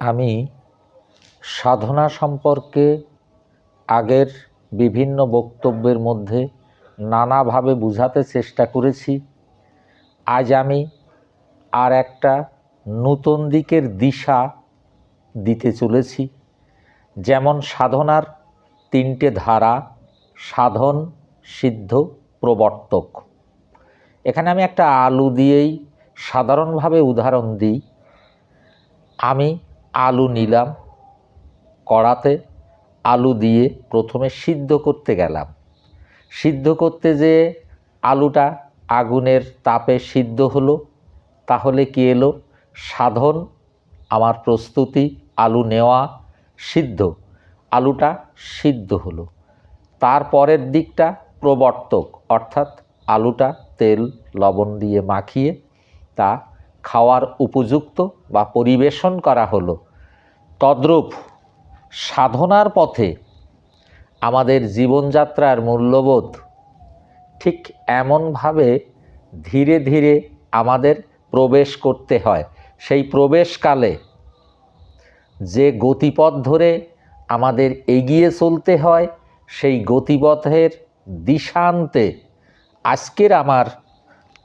আমি সাধনা সম্পর্কে আগের বিভিন্ন বক্তব্যের মধ্যে নানাভাবে বোঝাতে চেষ্টা করেছি। আজ আমি আর একটা নূতন দিকের দিশা দিতে চলেছি। যেমন সাধনার তিনটে ধারা, সাধন, সিদ্ধ, প্রবর্তক। এখানে আমি একটা আলু দিয়েই সাধারণভাবে উদাহরণ দিই। আমি আলু নিলাম কড়াতে, আলু দিয়ে প্রথমে সিদ্ধ করতে গেলাম। সিদ্ধ করতে যে আলুটা আগুনের তাপে সিদ্ধ হলো, তাহলে কি এলো? সাধন, আমার প্রস্তুতি, আলু নেওয়া সিদ্ধ, আলুটা সিদ্ধ হলো। তারপরের দিকটা প্রবর্তক, অর্থাৎ আলুটা তেল, লবণ দিয়ে মাখিয়ে তা খাওয়ার উপযুক্ত বা পরিবেশন করা হলো। তদ্রূপ সাধনার পথে আমাদের জীবনযাত্রার মূল্যবোধ ঠিক এমনভাবে ধীরে ধীরে আমাদের প্রবেশ করতে হয়। সেই প্রবেশকালে যে গতিপথ ধরে আমাদের এগিয়ে চলতে হয়, সেই গতিপথের দিশান্তে আজকের আমার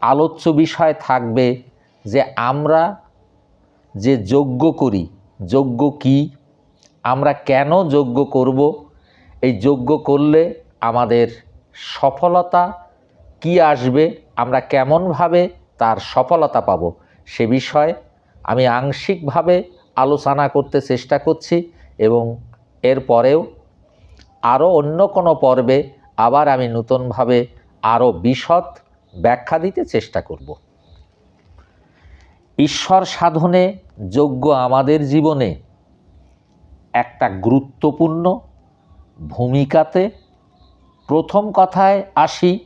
আলোচ্য বিষয় থাকবে যে আমরা যে যজ্ঞ করি যজ্ঞ কি? আমরা কেন যজ্ঞ করব? এই যজ্ঞ করলে আমাদের সফলতা কি আসবে? আমরা কেমনভাবে তার সফলতা পাব? সে বিষয়ে আমি আংশিকভাবে আলোচনা করতে চেষ্টা করছি এবং এরপরেও আরও অন্য কোনো পর্বে আবার আমি নূতনভাবে আরও বিশদ ব্যাখ্যা দিতে চেষ্টা করব। ঈশ্বর সাধনে যোগ্য আমাদের জীবনে একটা গুরুত্বপূর্ণ ভূমিকাতে প্রথম কথায় আসি,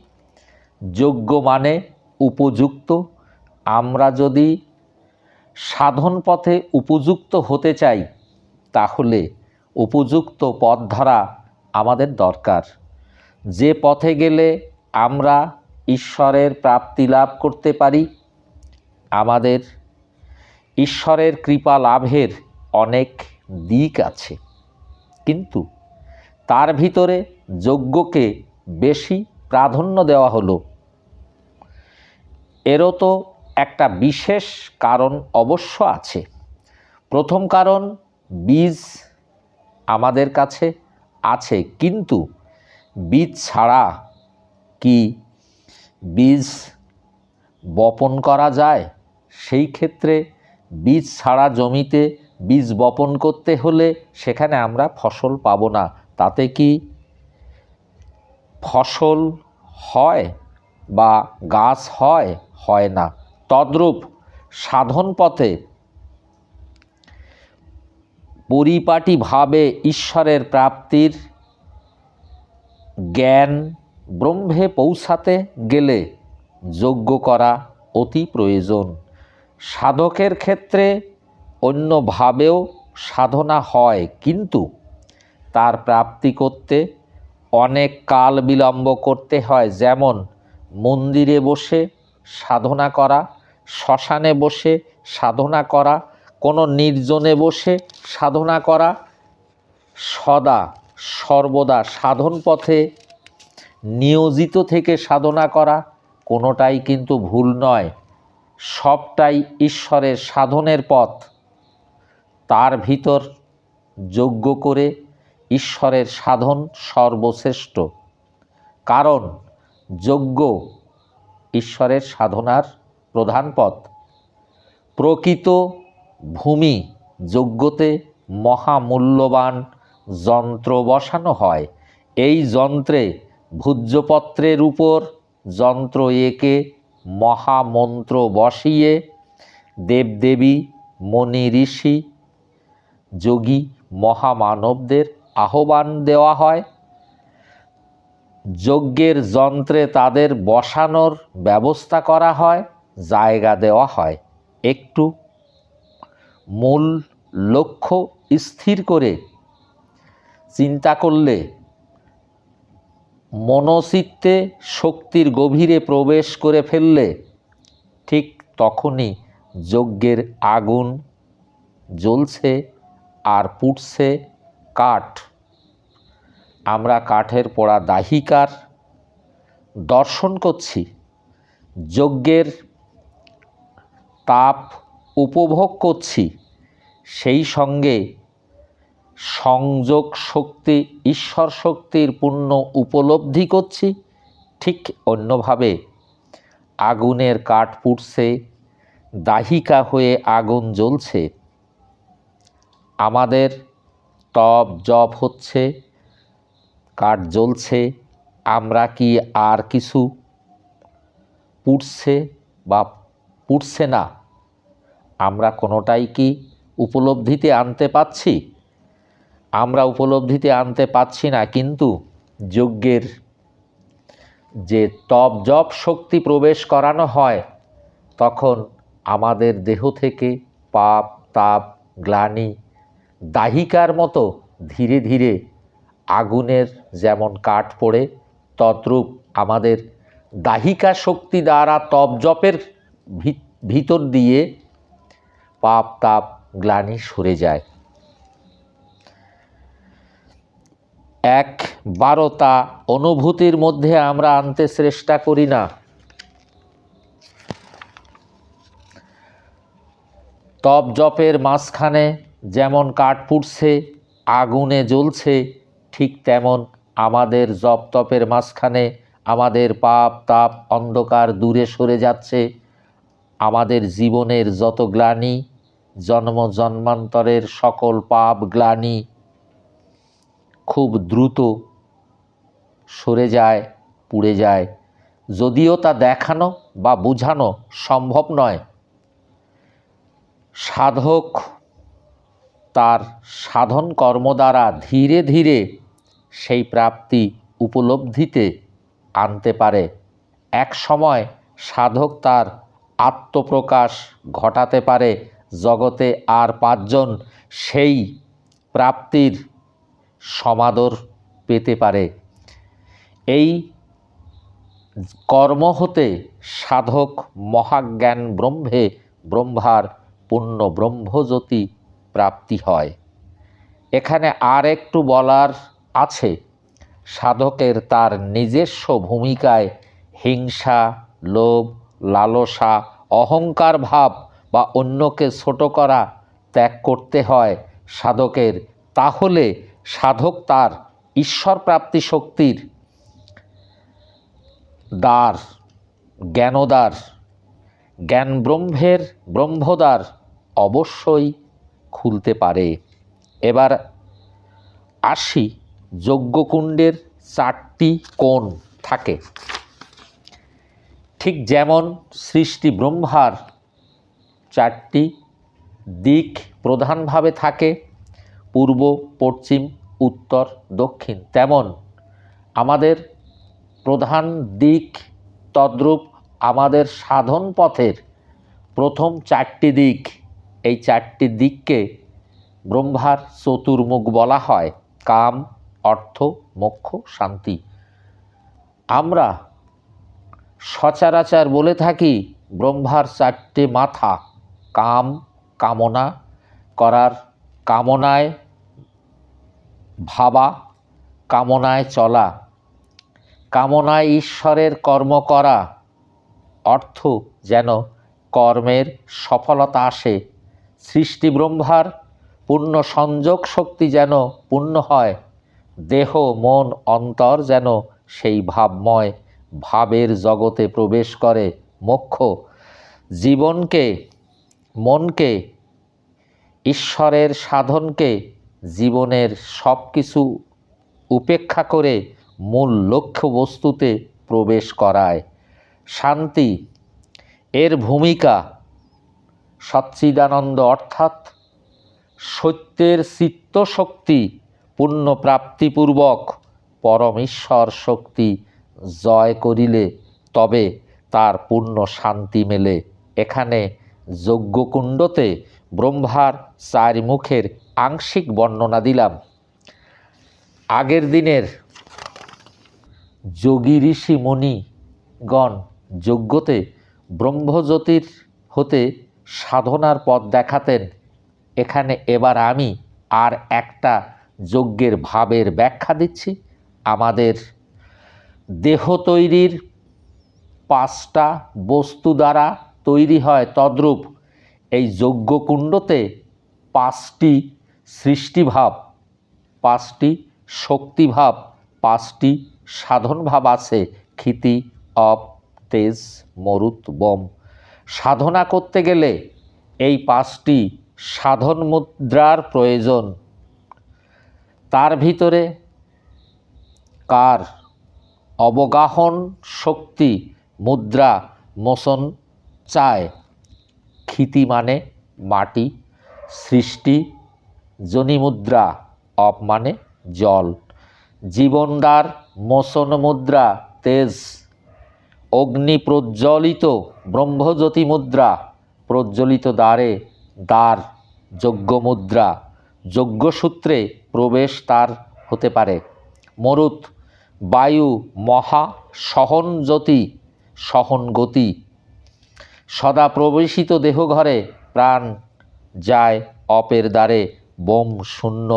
যোগ্য মানে উপযুক্ত। আমরা যদি সাধন পথে উপযুক্ত হতে চাই, তাহলে উপযুক্ত পথ ধরা আমাদের দরকার। যে পথে গেলে আমরা ঈশ্বরের প্রাপ্তি লাভ করতে পারি, আমাদের ঈশ্বরের কৃপা লাভের অনেক দিক আছে। কিন্তু তার ভিতরে যজ্ঞকে বেশি প্রাধান্য দেওয়া হলো। এরও তো একটা বিশেষ কারণ অবশ্য আছে। প্রথম কারণ, বীজ আমাদের কাছে আছে, কিন্তু বীজ ছাড়া কি বীজ বপন করা যায়? সেই ক্ষেত্রে বীজ ছাড়া জমিতে বীজ বপন করতে হলে সেখানে আমরা ফসল পাবো না। তাতে কি ফসল হয় বা গাছ হয় হয় না। তদ্রূপ সাধন পথে পরিপাটিভাবে ঈশ্বরের প্রাপ্তির জ্ঞান ব্রহ্মে পৌঁছাতে গেলে যজ্ঞ করা অতি প্রয়োজন। সাধকের ক্ষেত্রে অন্যভাবেও সাধনা হয়, কিন্তু তার প্রাপ্তি করতে অনেক কাল বিলম্ব করতে হয়। যেমন মন্দিরে বসে সাধনা করা, শ্মশানে বসে সাধনা করা, কোনো নির্জনে বসে সাধনা করা, সদা সর্বদা সাধন পথে নিয়োজিত থেকে সাধনা করা কোনোটাই কিন্তু ভুল নয়। সবটাই ঈশ্বরের সাধনের পথ। তার ভিতর যজ্ঞ করে ঈশ্বরের সাধন সর্বশ্রেষ্ঠ। কারণ যজ্ঞ ঈশ্বরের সাধনার প্রধান পথ। প্রকৃত ভূমি যজ্ঞতে মহামূল্যবান যন্ত্র বসানো হয়। এই যন্ত্রে ভূজ্যপত্রের উপর যন্ত্র এঁকে মহামন্ত্র বসিয়ে দেবদেবী মণি ঋষি, যোগী মহামানবদের আহ্বান দেওয়া হয়। যজ্ঞের যন্ত্রে তাদের বসানোর ব্যবস্থা করা হয়, জায়গা দেওয়া হয়। একটু মূল লক্ষ্য স্থির করে চিন্তা করলে মনচিত্তে শক্তির গভীরে প্রবেশ করে ফেললে ঠিক তখনই যজ্ঞের আগুন জ্বলছে আর পুড়ছে কাঠ। আমরা কাঠের পোড়া দাহিকার দর্শন করছি। যজ্ঞের তাপ উপভোগ করছি। সেই সঙ্গে সংযোগ শক্তি ঈশ্বর শক্তির পূর্ণ উপলব্ধি করছি, ঠিক অন্যভাবে। আগুনের কাঠ পুড়ছে, দাহিকা হয়ে আগুন জ্বলছে। আমাদের তপ জপ হচ্ছে, কাঠ জ্বলছে, আমরা কি আর কিছু? পুড়ছে বা পুড়ছে না, আমরা কোনোটাই কি উপলব্ধিতে আনতে পাচ্ছি আমরা উপলব্ধিতে আনতে পাচ্ছি না, কিন্তু যজ্ঞের যে তপ জপ শক্তি প্রবেশ করানো হয়, তখন আমাদের দেহ থেকে পাপ, তাপ, গ্লানি, দাহিকার মতো ধীরে ধীরে আগুনের যেমন কাঠ পড়ে, তদ্রূপ আমাদের দাহিকা শক্তি দ্বারা তপ জপের ভিতর দিয়ে পাপ, তাপ, গ্লানি সরে যায়। এক বারোতা অনুভূতির মধ্যে আমরা আনতে চেষ্টা করি না। তপ জপের মাঝখানে যেমন কাঠ পুড়ছে, আগুনে জ্বলছে, ঠিক তেমন আমাদের জপ তপের মাঝখানে আমাদের পাপ, তাপ, অন্ধকার দূরে সরে যাচ্ছে। আমাদের জীবনের যত গ্লানি, জন্ম জন্মান্তরের সকল পাপ, গ্লানি খুব দ্রুত সরে যায়, পুড়ে যায়। যদিও তা দেখানো বা বোঝানো সম্ভব নয়। সাধক তার সাধন কর্ম দ্বারা ধীরে ধীরে সেই প্রাপ্তি উপলব্ধিতে আনতে পারে। এক সময় সাধক তার আত্মপ্রকাশ ঘটাতে পারে। জগতে আর পাঁচজন সেই প্রাপ্তির সমাদর পেতে পারে। এই কর্ম হতে সাধক মহাজ্ঞান ব্রহ্মে ব্রহ্মার পূর্ণ ব্রহ্মজ্যোতি প্রাপ্তি হয়। এখানে আর একটু বলার আছে, সাধকের তার নিজস্ব ভূমিকায় হিংসা, লোভ, লালসা, অহংকার ভাব বা অন্যকে ছোট করা ত্যাগ করতে হয় সাধকের, তাহলে সাধক তার ঈশ্বর প্রাপ্তি শক্তির দ্বার জ্ঞানদ্বার জ্ঞান ব্রহ্মের ব্রহ্মদ্বার অবশ্যই খুলতে পারে। এবার আসি যজ্ঞকুণ্ডের চারটি কোণ থাকে। ঠিক যেমন সৃষ্টি ব্রহ্মার চারটি দিক প্রধানভাবে থাকে পূর্ব, পশ্চিম, উত্তর, দক্ষিণ তেমন। আমাদের প্রধান দিক তদ্রূপ আমাদের সাধন পথের প্রথম চারটি দিক। এই চারটি দিককে ব্রহ্মার চতুর্মুখ বলা হয়। কাম, অর্থ, মোক্ষ, শান্তি। আমরা সচরাচর বলে থাকি ব্রহ্মার চারটে মাথা। কাম, কামনা করার কামনায় ভাবা, কামনায় চলা, কামনায় ঈশ্বরের কর্ম করা, অর্থ যেন কর্মের সফলতা আসে, সৃষ্টি ব্রহ্মার পূর্ণ সংযোগ শক্তি যেন পূর্ণ হয়, দেহ, মন, অন্তর যেন সেই ভাবময় ভাবের জগতে প্রবেশ করে, মোক্ষ জীবনকে, মনকে ঈশ্বরের সাধনকে জীবনের সব কিছু উপেক্ষা করে মূল লক্ষ্য বস্তুতে প্রবেশ করায়। শান্তি এর ভূমিকা সচ্চিদানন্দ অর্থাৎ সত্যের চিত্তশক্তি পুণ্যপ্রাপ্তিপূর্বক পরমেশ্বর শক্তি জয় করিলে তবে তার পূর্ণ শান্তি মেলে। এখানে যজ্ঞকুণ্ডতে ব্রহ্মার চার মুখের আংশিক বর্ণনা দিলাম। আগের দিনের যোগী ঋষি মুনিগণ যজ্ঞতে ব্রহ্মজ্যোতির হতে সাধনার পথ দেখাতেন। এখানে এবার আমি আর একটা যজ্ঞের ভাবের ব্যাখ্যা দিচ্ছি। আমাদের দেহ তৈরির পাঁচটা বস্তু দ্বারা তৈরি হয় তদ্রূপ এই যজ্ঞকুণ্ডতে পাঁচটি সৃষ্টিভাব, পাঁচটি শক্তিভাব, পাঁচটি সাধনভাব আছে। ক্ষিতি, অপ, তেজ, মরুত, বম। সাধনা করতে গেলে এই পাঁচটি সাধন মুদ্রার প্রয়োজন। তার ভিতরে কার, অবগাহন শক্তি মুদ্রা মোচন চায়। ক্ষিতি মানে মাটি, সৃষ্টি, জনিমুদ্রা, অপ মানে জল, জীবনদার মোচন মুদ্রা, তেজ, অগ্নি প্রজ্বলিত ব্রহ্মজ্যোতি মুদ্রা, প্রজ্বলিত দ্বারে দ্বার, যজ্ঞ মুদ্রা যজ্ঞসূত্রে প্রবেশ তার হতে পারে। মরুত, বায়ু, মহা সহন জ্যোতি সহন গতি সদা প্রবেশিত দেহঘরে, প্রাণ যায় অপের দ্বারে, বোম শূন্য,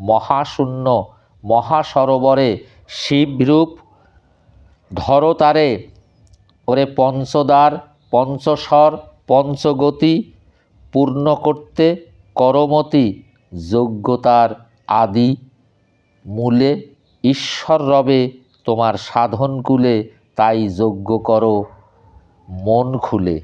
মহাশূন্য, মহাসরোবরে, শিবরূপ, ধরতারে, ওরে পঞ্চদ্বার, পঞ্চস্বর, পঞ্চগতি, পূর্ণ করতে করমতি, যোগ্যতার আদি, মূলে ঈশ্বর রবে তোমার সাধনকুলে, তাই যজ্ঞ করো মন খুলে।